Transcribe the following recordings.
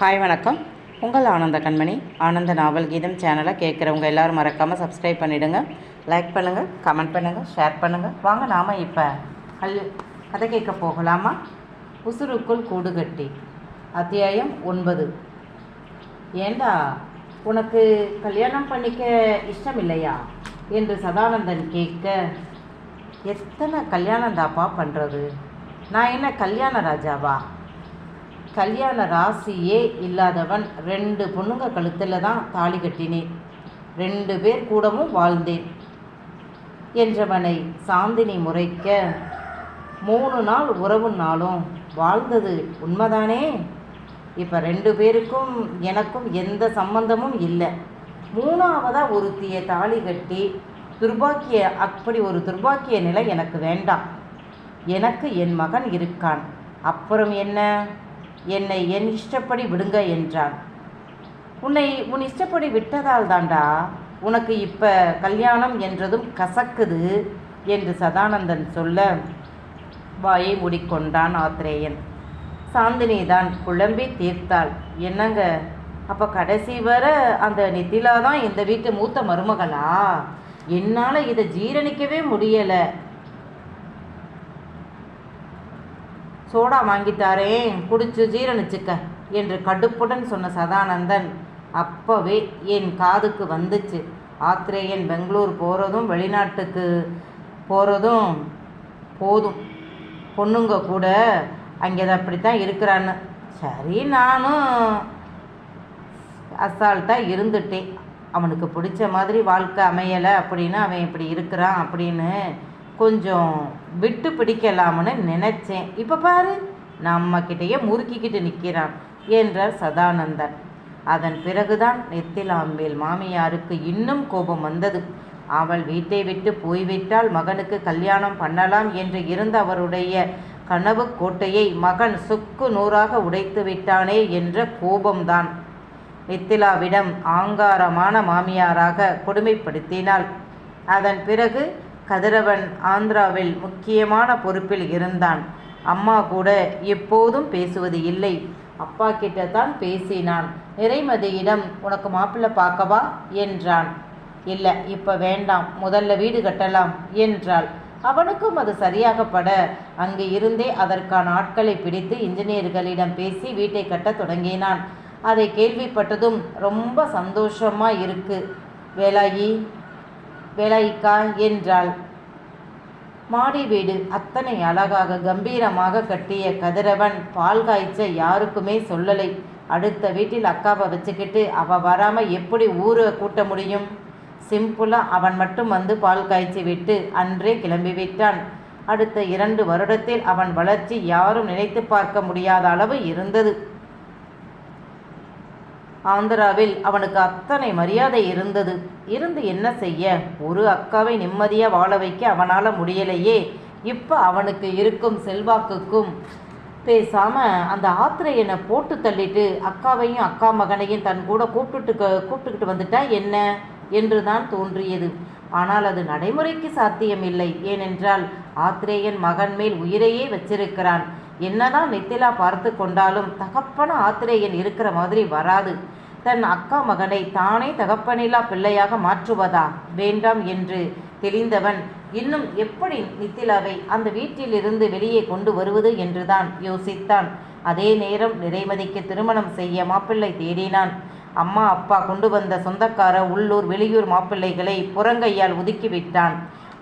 Hi வணக்கம். உங்கள் ஆனந்த கண்மணி. ஆனந்த நாவல் கீதம் சேனலை கேட்குறவங்க எல்லோரும் மறக்காமல் சப்ஸ்கிரைப் பண்ணிவிடுங்க லைக் பண்ணுங்கள் கமெண்ட் பண்ணுங்கள் ஷேர் பண்ணுங்கள் வாங்க நாம் இப்போ அல் கதை கேட்க போகலாமா? உசுருக்குள் கூடு கட்டி அத்தியாயம் ஒன்பது. ஏண்டா உனக்கு கல்யாணம் பண்ணிக்க இஷ்டம் இல்லையா என்று சதானந்தன் கேட்க எத்தனை கல்யாணம் தாப்பா பண்ணுறது நான் என்ன கல்யாண ராஜாவா? கல்யாண ராசியே இல்லாதவன் ரெண்டு பொண்ணுங்க கழுத்தில் தான் தாலி கட்டினேன். ரெண்டு பேர் கூடவும் வாழ்ந்தேன். என்றவனை சாந்தினி முறைக்க மூணு நாள் உறவு நாளும் வாழ்ந்தது உண்மைதானே? இப்போ ரெண்டு பேருக்கும் எனக்கும் எந்த சம்பந்தமும் இல்லை. மூணாவதாக ஒருத்திய தாலி கட்டி துர்பாக்கிய அப்படி ஒரு துர்பாக்கிய நிலை எனக்கு வேண்டாம். எனக்கு என் மகன் இருக்கான். அப்புறம் என்ன? என்னை என் இஷ்டப்படி விடுங்க என்றான். உன்னை உன் இஷ்டப்படி விட்டதால் தாண்டா உனக்கு இப்போ கல்யாணம் என்றதும் கசக்குது என்று சதானந்தன் சொல்ல வாயை மூடிக்கொண்டான் ஆத்ரேயன். சாந்தினி தான் குழம்பி தீர்த்தாள். என்னங்க? அப்போ கடைசி வர அந்த நித்திலா தான் இந்த வீட்டு மூத்த மருமகளா? என்னால் இதை ஜீரணிக்கவே முடியலை. சோடா வாங்கித்தாரேன் குடிச்சு ஜீரணிச்சுக்க என்று கடுப்புடன் சொன்ன சதானந்தன். அப்போவே என் காதுக்கு வந்துச்சு. ஆத்திரேயன் பெங்களூர் போகிறதும் வெளிநாட்டுக்கு போகிறதும் போதும். பொண்ணுங்க கூட அங்கே அப்படித்தான் இருக்கிறான்னு. சரி நானும் அசால்ட்டாக இருந்துட்டேன். அவனுக்கு பிடிச்ச மாதிரி வாழ்க்கை அமையலை அப்படின்னு அவன் இப்படி இருக்கிறான் அப்படின்னு கொஞ்சம் விட்டு பிடிக்கலாம்னு நினச்சேன். இப்போ பாரு நம்மக்கிட்டேயே முறுக்கிக்கிட்டு நிற்கிறான் என்றார் சதானந்தன். அதன் பிறகுதான் நெத்திலாம்பேல் மாமியாருக்கு இன்னும் கோபம் வந்தது. அவள் வீட்டை விட்டு போய்விட்டால் மகனுக்கு கல்யாணம் பண்ணலாம் என்று இருந்த அவருடைய கனவு கோட்டையை மகன் சுக்கு நூறாக உடைத்து விட்டானே என்ற கோபம்தான். நித்திலாவிடம் ஆங்காரமான மாமியாராக கொடுமைப்படுத்தினாள். அதன் பிறகு கதிரவன் ஆந்திராவில் முக்கியமான பொறுப்பில் இருந்தான். அம்மா கூட எப்போதும் பேசுவது இல்லை. அப்பா கிட்ட தான் பேசினான். நிறைமதியிடம் உனக்கு மாப்பிள்ளை பார்க்கவா? என்றான். இல்லை இப்போ வேண்டாம். முதல்ல வீடு கட்டலாம் என்றாள். அவனுக்கும் அது சரியாகப்பட அங்கு இருந்தே அதற்கான ஆட்களை பிடித்து இன்ஜினியர்களிடம் பேசி வீட்டை கட்டத் தொடங்கினான். அதை கேள்விப்பட்டதும் ரொம்ப சந்தோஷமாக இருக்கு. வேலாயி வேலாயிக்கா என்றாள். மாடி வீடு அத்தனை அழகாக கம்பீரமாக கட்டிய கதிரவன் பால் காய்ச்ச யாருக்குமே சொல்லலை. அடுத்த வீட்டில் அக்காவை வச்சுக்கிட்டு அவள் வராமல் எப்படி ஊரை கூட்ட முடியும்? சிம்பிளாக அவன் மட்டும் வந்து பால் காய்ச்சி விட்டு அன்றே கிளம்பி விட்டான். அடுத்த இரண்டு வருடத்தில் அவன் வளர்ச்சி யாரும் நினைத்து பார்க்க முடியாத அளவு இருந்தது. ஆந்திராவில் அவனுக்கு அத்தனை மரியாதை இருந்தது. இருந்து என்ன செய்ய? ஒரு அக்காவை நிம்மதியாக வாழ வைக்க அவனால் முடியலையே. இப்போ அவனுக்கு இருக்கும் செல்வாக்குக்கும் பேசாம அந்த ஆத்திரையனை போட்டு தள்ளிட்டு அக்காவையும் அக்கா மகனையும் தன் கூட கூப்பிட்டு கூப்பிட்டுக்கிட்டு வந்துட்டா என்ன? என்று தான் தோன்றியது. ஆனால் அது நடைமுறைக்கு சாத்தியமில்லை. ஏனென்றால் ஆத்திரேயன் மகன் மேல் உயிரையே வச்சிருக்கிறான். என்னதான் நித்திலா பார்த்து கொண்டாலும் தகப்பன ஆத்திரேயன் இருக்கிற மாதிரி வராது. தன் அக்கா மகனை தானே தகப்பனில்லா பிள்ளையாக மாற்றுவதா? வேண்டாம் என்று தெளிந்தவன் இன்னும் எப்படி நித்திலாவை அந்த வீட்டிலிருந்து வெளியே கொண்டு வருவது என்றுதான் யோசித்தான். அதே நேரம் நிறைமதிக்கு திருமணம் செய்ய மாப்பிள்ளை தேடினான். அம்மா அப்பா கொண்டு வந்த சொந்தக்கார உள்ளூர் வெளியூர் மாப்பிள்ளைகளை புறங்கையால் ஒதுக்கிவிட்டான்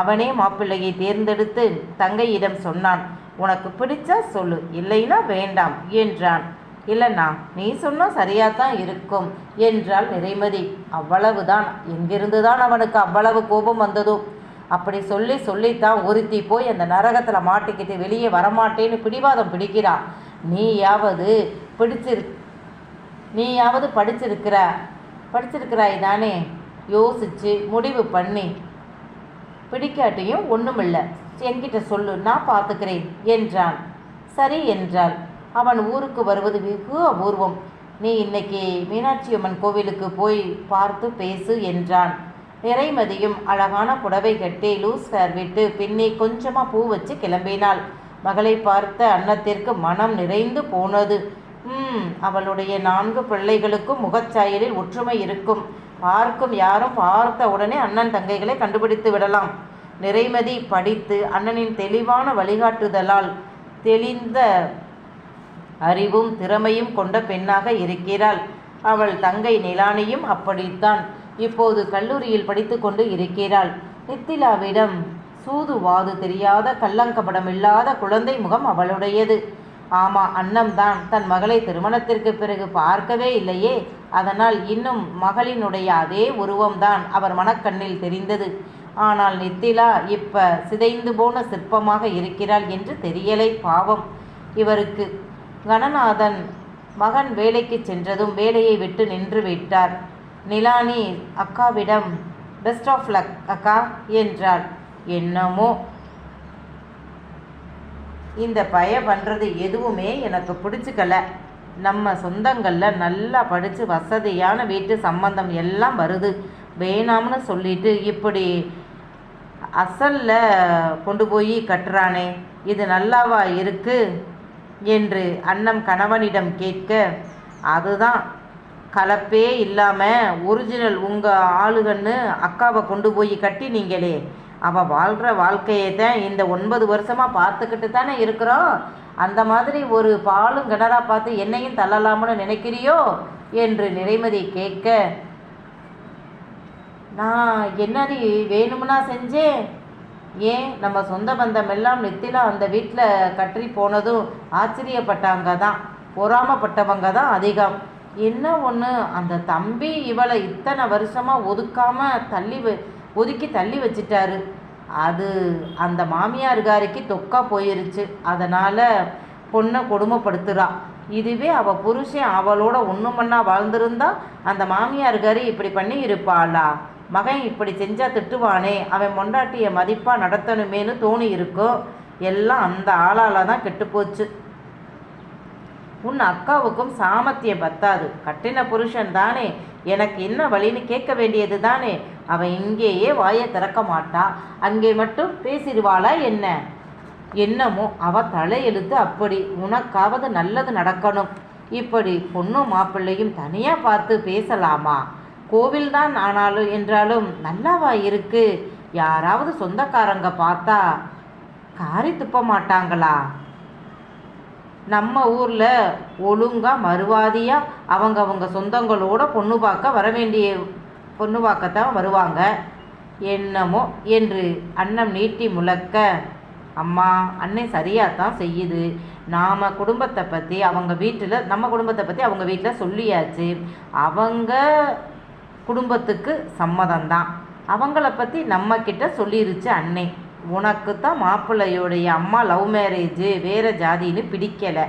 அவனே மாப்பிள்ளையை தேர்ந்தெடுத்து தங்கையிடம் சொன்னான் உனக்கு பிடிச்சா சொல்லு இல்லைன்னா வேண்டாம் என்றான். இல்லைண்ணா நீ சொன்னால் சரியாக தான் இருக்கும் என்றால் நிறைமதி. அவ்வளவுதான் எங்கிருந்து தான் அவனுக்கு அவ்வளவு கோபம் வந்ததோ? அப்படி சொல்லி சொல்லித்தான் ஒருத்தி போய் அந்த நரகத்தில் மாட்டிக்கிட்டு வெளியே வரமாட்டேன்னு பிடிவாதம் பிடிக்கிறா. நீயாவது பிடிச்சிரு நீயாவது படிச்சிருக்கிற படிச்சிருக்கிறாய் தானே? யோசிச்சு முடிவு பண்ணி பிடிக்காட்டியும் ஒன்றுமில்லை என்கிட்ட சொல்லு நான் பார்த்துக்கிறேன் என்றான். சரி என்றாள். அவன் ஊருக்கு வருவது வெகு அபூர்வம். நீ இன்னைக்கு மீனாட்சி அம்மன் கோவிலுக்கு போய் பார்த்து பேசு என்றான். நிறைமதியும் அழகான புடவை கட்டி லூஸ் ஹேர் விட்டு பின்னே கொஞ்சமாக பூ வச்சு கிளம்பினாள். மகளை பார்த்த அன்னத்திற்கு மனம் நிறைந்து போனது. ம் அவளுடைய நான்கு பிள்ளைகளுக்கும் முகச்சாயலில் ஒற்றுமை இருக்கும். பார்க்கும் யாரும் பார்த்த உடனே அண்ணன் தங்கைகளை கண்டுபிடித்து விடலாம். நிறைமதி படித்து அண்ணனின் தெளிவான வழிகாட்டுதலால் தெளிந்த அறிவும் திறமையும் கொண்ட பெண்ணாக இருக்கிறாள். அவள் தங்கை நிலானியும் அப்படித்தான். இப்போது கல்லூரியில் படித்து கொண்டு இருக்கிறாள். நித்திலாவிடம் சூதுவாது தெரியாத கள்ளங்கபடமில்லாத குழந்தை முகம் அவளுடையது. ஆமா அன்னம்தான் தன் மகளை திருமணத்திற்கு பிறகு பார்க்கவே இல்லையே. அதனால் இன்னும் மகளினுடைய அதே உருவம்தான். அவர் மனக்கண்ணில் தெரிந்தது. ஆனால் நித்திலா இப்ப சிதைந்து போன சிற்பமாக இருக்கிறாள் என்று தெரியலை பாவம். இவருக்கு கணநாதன் மகன் வேலைக்கு சென்றதும் வேலையை விட்டு நின்று விட்டார். நிலானி அக்காவிடம் பெஸ்ட் ஆஃப் லக் அக்கா என்றாள். என்னமோ? இந்த பய பண்ணுறது எதுவுமே எனக்கு பிடிச்சிக்கல. நம்ம சொந்தங்களில் நல்லா படித்து வசதியான வீட்டு சம்பந்தம் எல்லாம் வருது. வேணாம்னு சொல்லிட்டு இப்படி அசலில் கொண்டு போய் கட்டுறானே இது நல்லாவா இருக்கு? என்று அண்ணம் கணவனிடம் கேட்க அதுதான் கலப்பே இல்லாமல் ஒரிஜினல் உங்கள் ஆளுகன்னு அக்காவை கொண்டு போய் கட்டினீங்களே அவள் வாழ்கிற வாழ்க்கையை தான் இந்த ஒன்பது வருஷமாக பார்த்துக்கிட்டு தானே இருக்கிறோம் அந்த மாதிரி ஒரு பாலும் கிணறாக பார்த்து என்னையும் தள்ளலாம்னு நினைக்கிறியோ? என்று நிறைமதி கேட்க நான் என்னடி வேணும்னா செஞ்சேன்? ஏன்? நம்ம சொந்த பந்தம் எல்லாம் நெத்தில அந்த வீட்டில் கற்றி போனதும் ஆச்சரியப்பட்டாங்க தான் பொறாமப்பட்டவங்க தான் அதிகம். என்ன ஒன்று அந்த தம்பி இவளை இத்தனை வருஷமாக ஒதுக்காமல் தள்ளி வ- ஒதுக்கி தள்ளி வச்சிட்டாரு. அது அந்த மாமியாருகாரிக்கு தொக்கா போயிருச்சு. அதனால் பொண்ணை கொடுமைப்படுத்துகிறா இதுவே அவள் புருஷன் அவளோட ஒன்று மண்ணா வாழ்ந்திருந்தா அந்த மாமியாருகாரி இப்படி பண்ணி இருப்பாளா மகன் இப்படி செஞ்சால் திட்டுவானே அவன் பொண்டாட்டியை மதிப்பாக நடத்தணுமேனு தோணி இருக்கும் எல்லாம் அந்த ஆளால் தான் கெட்டுப்போச்சு. உன் அக்காவுக்கும் சாமர்த்தியம் பத்தாது. கட்டின புருஷன் தானே. எனக்கு என்ன வழின்னு கேட்க வேண்டியது தானே. அவன் இங்கேயே வாயை திறக்க மாட்டா. அங்கே மட்டும் பேசிடுவாளா என்ன? என்னமோ அவ தலையெழுத்து அப்படி. உனக்காவது நல்லது நடக்கணும். இப்படி பொண்ணும் மாப்பிள்ளையும் தனியாக பார்த்து பேசலாமா? கோவில்தான் ஆனாலும் என்றாலும் நல்லாவா இருக்கு? யாராவது சொந்தக்காரங்க பார்த்தா காரி துப்ப மாட்டாங்களா நம்ம ஊரில் ஒழுங்காக மறுவாதியாக அவங்க அவங்க சொந்தங்களோட பொண்ணு பார்க்க வர வேண்டிய பொண்ணு பார்க்கத்தான் வருவாங்க. என்னமோ என்று அன்னம் நீட்டி முழக்க அம்மா அன்னை சரியாக தான் செய்யுது. நாம் குடும்பத்தை பற்றி அவங்க வீட்டில் நம்ம குடும்பத்தை பற்றி அவங்க வீட்டில் சொல்லியாச்சு. அவங்க குடும்பத்துக்கு சம்மதம்தான். அவங்கள பற்றி நம்மக்கிட்ட சொல்லிருச்சு அன்னை உனக்கு தான் மாப்பிள்ளையோடைய அம்மா லவ் மேரேஜு வேறு ஜாதின்னு பிடிக்கலை.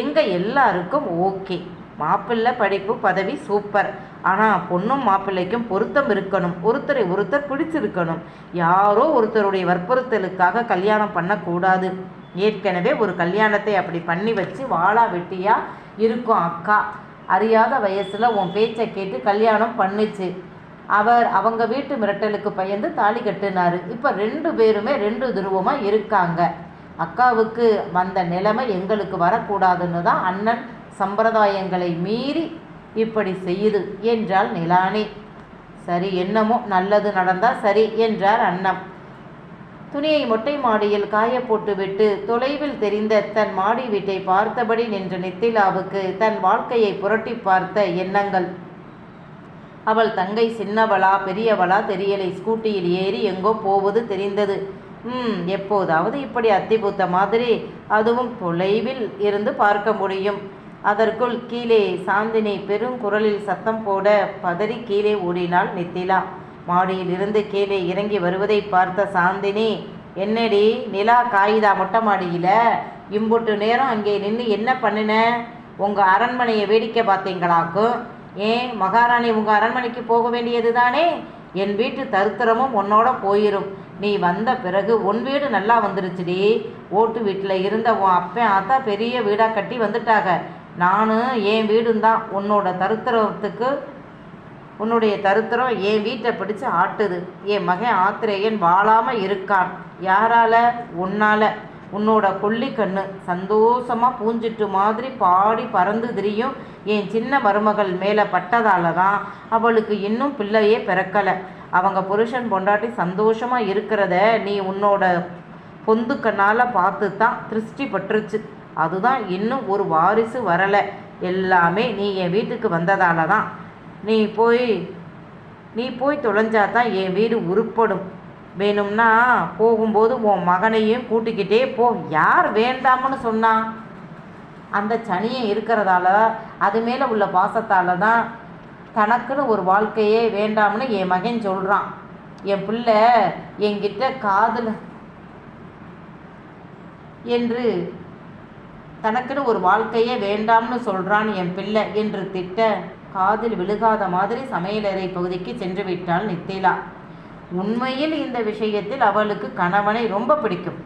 எங்கள் எல்லாருக்கும் ஓகே. மாப்பிள்ளை படிப்பு பதவி சூப்பர் ஆனால் பொண்ணும் மாப்பிள்ளைக்கும் பொருத்தம் இருக்கணும். ஒருத்தரை ஒருத்தர் பிடிச்சிருக்கணும். யாரோ ஒருத்தருடைய வற்புறுத்தலுக்காக கல்யாணம் பண்ணக்கூடாது. ஏற்கனவே ஒரு கல்யாணத்தை அப்படி பண்ணி வச்சு வாளா வெட்டியாக இருக்கும் அக்கா. அறியாத வயசில் உன் பேச்சை கேட்டு கல்யாணம் பண்ணுச்சு. அவர் அவங்க வீட்டு மிரட்டலுக்கு பயந்து தாலி கட்டினாரு. இப்போ ரெண்டு பேருமே ரெண்டு துருவமாக இருக்காங்க. அக்காவுக்கு வந்த நிலைமை எங்களுக்கு வரக்கூடாதுன்னு தான் அண்ணன் சம்பிரதாயங்களை மீறி இப்படி செய்யுது என்றாள் நிலானி. சரி என்னமோ நல்லது நடந்தால் சரி என்றார் அண்ணம். துணியை மொட்டை மாடியில் காய போட்டுவிட்டு தொலைவில் தெரிந்த தன் மாடி வீட்டை பார்த்தபடி நின்ற நித்திலாவுக்கு தன் வாழ்க்கையை புரட்டி பார்த்த எண்ணங்கள். அவள் தங்கை சின்னவளா பெரியவளா தெரியலை. ஸ்கூட்டியில் ஏறி எங்கோ போவது தெரிந்தது. ம் எப்போதாவது இப்படி அத்திபூத்த மாதிரி அதுவும் தொலைவில் இருந்து பார்க்க முடியும். அதற்குள் கீழே சாந்தினி பெருங்குரலில் சத்தம் போட பதறி கீழே ஓடினாள் நித்திலா. மாடியிலிருந்து கீழே இறங்கி வருவதை பார்த்த சாந்தினி என்னடி நிலா காயுதா மொட்டை மாடியில்? இம்புட்டு நேரம் அங்கே நின்று என்ன பண்ணின? உங்கள் அரண்மனையை வேடிக்கை பார்த்தீங்களாக்கும் ஏன் மகாராணி உங்கள் அரண்மனைக்கு போக வேண்டியது தானே என் வீட்டு தருத்திரமும் உன்னோட போயிடும் நீ வந்த பிறகு உன் வீடு நல்லா வந்துருச்சுடி. ஓட்டு வீட்டில் இருந்த உன் அப்பன் ஆத்தா பெரிய வீடாக கட்டி வந்துட்டாங்க நானும் என் வீடும் தான் உன்னோட தருத்திரத்துக்கு உன்னுடைய தருத்திரம் என் வீட்டை பிடிச்சு ஆட்டுது. என் மகன் ஆத்திரேயன் வாழாமல் இருக்கான். யாரால? உன்னால. உன்னோட கொல்லிக்கண்ணு சந்தோஷமா பூஞ்சிட்டு மாதிரி பாடி பறந்து திரியும் என் சின்ன மருமகள் மேலே பட்டதால தான் அவளுக்கு இன்னும் பிள்ளையே பிறக்கலை. அவங்க புருஷன் பொண்டாட்டி சந்தோஷமா இருக்கிறத நீ உன்னோட பொந்து கண்ணால் பார்த்து தான் திருஷ்டி பட்டுருச்சு. அதுதான் இன்னும் ஒரு வாரிசு வரலை. எல்லாமே நீ என் வீட்டுக்கு வந்ததால தான் நீ போய் நீ போய் தொலைஞ்சா தான் என் வீடு உருப்படும். வேணும்னா போகும்போது உன் மகனையும் கூட்டிக்கிட்டே போ. யார் வேண்டாம்னு சொன்னா? அந்த சனியை இருக்கிறதால அது மேலே உள்ள பாசத்தால் தான் தனக்குன்னு ஒரு வாழ்க்கையே வேண்டாம்னு என் மகன் சொல்கிறான் என் பிள்ளை என்கிட்ட காதல் என்று தனக்குன்னு ஒரு வாழ்க்கையே வேண்டாம்னு சொல்கிறான் என் பிள்ளை என்று திட்ட காதில் விழுகாத மாதிரி சமையலறை பகுதிக்கு சென்று விட்டாள் நித்திலா. உண்மையில் இந்த விஷயத்தில் அவளுக்கு கணவனை ரொம்ப பிடிக்கும்.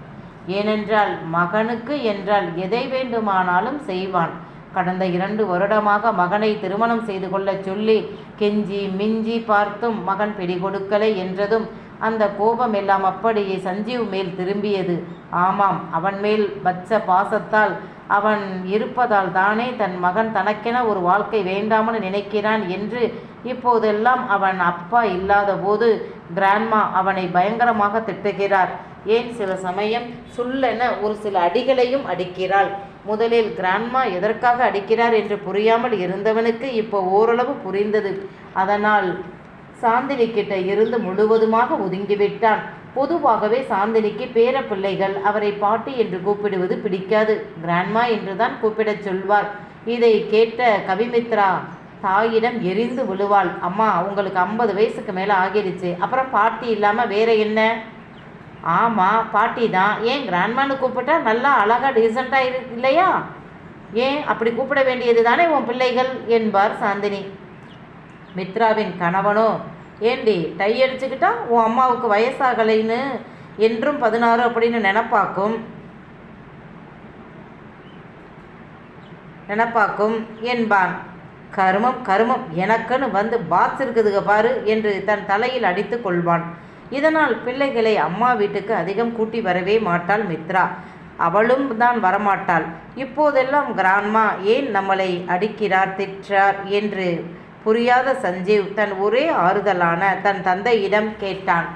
ஏனென்றால் மகனுக்கு என்றால் எதை வேண்டுமானாலும் செய்வான். கடந்த இரண்டு வருடமாக மகனை திருமணம் செய்து கொள்ளச் சொல்லி கெஞ்சி மிஞ்சி பார்த்தும் மகன் பிடி கொடுக்கலை என்றதும் அந்த கோபம் எல்லாம் அப்படியே சஞ்சீவ் மேல் திரும்பியது. ஆமாம் அவன் மேல் வச்ச பாசத்தால் அவன் இருப்பதால் தானே தன் மகன் தனக்கென ஒரு வாழ்க்கை வேண்டாம்னு நினைக்கிறான் என்று இப்போதெல்லாம் அவன் அப்பா இல்லாத போது கிராண்ட்மா அவனை பயங்கரமாக திட்டுகிறார். ஏன் சில சமயம் சுல்லென ஒரு சில அடிகளையும் அடிக்கிறாள். முதலில் கிராண்ட்மா எதற்காக அடிக்கிறார் என்று புரியாமல் இருந்தவனுக்கு இப்போ ஓரளவு புரிந்தது. அதனால் சாந்தினி கிட்ட இருந்து முழுவதுமாக ஒதுங்கிவிட்டான். பொதுவாகவே சாந்தினிக்கு பேர பிள்ளைகள் அவரை பாட்டி என்று கூப்பிடுவது பிடிக்காது. கிராண்ட்மா என்றுதான் கூப்பிடச் சொல்வார் இதை கேட்ட கவிமித்ரா தாயிடம் எரிந்து விழுவாள். அம்மா உங்களுக்கு ஐம்பது வயசுக்கு மேலே ஆகிடுச்சு. அப்புறம் பாட்டி இல்லாமல் வேற என்ன? ஆமாம் பாட்டி தான். ஏன் கிராண்ட்மான்னு கூப்பிட்டா நல்லா அழகாக டீசெண்டாக இரு இல்லையா? ஏன் அப்படி கூப்பிட வேண்டியது தானே உன் பிள்ளைகள்? என்பார் சாந்தினி. மித்ராவின் கணவனோ? ஏண்டி டை அடிச்சுக்கிட்டா உன் அம்மாவுக்கு வயசாகலைன்னு என்றும் பதினாறு அப்படின்னு நினப்பாக்கும். நினப்பாக்கும் என்பான். கருமம் கருமம் எனக்குன்னு வந்து பாத்ஸ் இருக்குதுக பாரு என்று தன் தலையில் அடித்து கொள்வான். இதனால் பிள்ளைகளை அம்மா வீட்டுக்கு அதிகம் கூட்டி வரவே மாட்டாள் மித்ரா. அவளும் தான் வரமாட்டாள். இப்போதெல்லாம் கிராண்மா ஏன் நம்மளை அடிக்கிறார் திட்டார் என்று புரியாத சஞ்சீவ் தன் ஒரே ஆறுதலான தன் தந்தையிடம் கேட்டான்.